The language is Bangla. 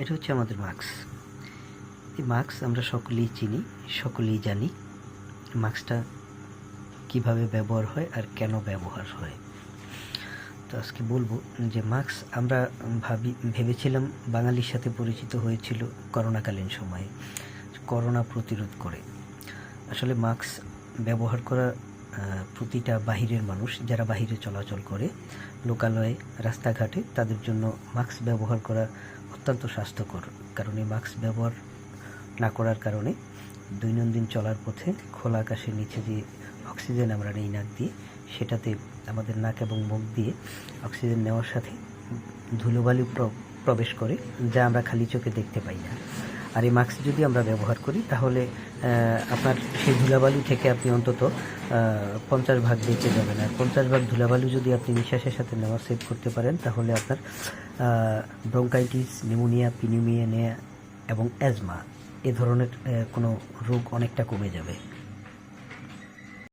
এটা হচ্ছে আমাদের মাস্ক এই মাস্ক আমরা সকলেই চিনি, সকলেই জানি মাস্কটা কীভাবে ব্যবহার হয় আর কেন ব্যবহার হয়। তো আজকে বলব যে মাস্ক আমরা ভাবি, ভেবেছিলাম বাঙালির সাথে পরিচিত হয়েছিল করোনাকালীন সময়ে, করোনা প্রতিরোধ করে। আসলে মাস্ক ব্যবহার করা প্রতিটা বাহিরের মানুষ, যারা বাহিরে চলাচল করে, লোকালয়ে, রাস্তাঘাটে, তাদের জন্য মাস্ক ব্যবহার করা অত্যন্ত স্বাস্থ্যকর, কারণ এই মাস্ক ব্যবহার না করার কারণে দৈনন্দিন চলার পথে খোলা আকাশের নিচে যে অক্সিজেন আমরা নেই নাক দিয়ে, সেটাতে আমাদের নাক এবং মুখ দিয়ে অক্সিজেন নেওয়ার সাথে ধুলোবালি প্র- প্রবেশ করে, যা আমরা খালি চোখে দেখতে পাই না। আর এই মাস্ক যদি আমরা ব্যবহার করি, তাহলে আপনার সেই ধুলাবালু থেকে আপনি অন্তত পঞ্চাশ ভাগ বেঁচে যাবেন। আর পঞ্চাশ ভাগ ধুলাবালু যদি আপনি নিঃশ্বাসের সাথে নেওয়া সেভ করতে পারেন, তাহলে আপনার ব্রঙ্কাইটিস নিউমোনিয়া পিনিউমিয়া এবং অ্যাজমা এ ধরনের কোনো রোগ অনেকটা কমে যাবে।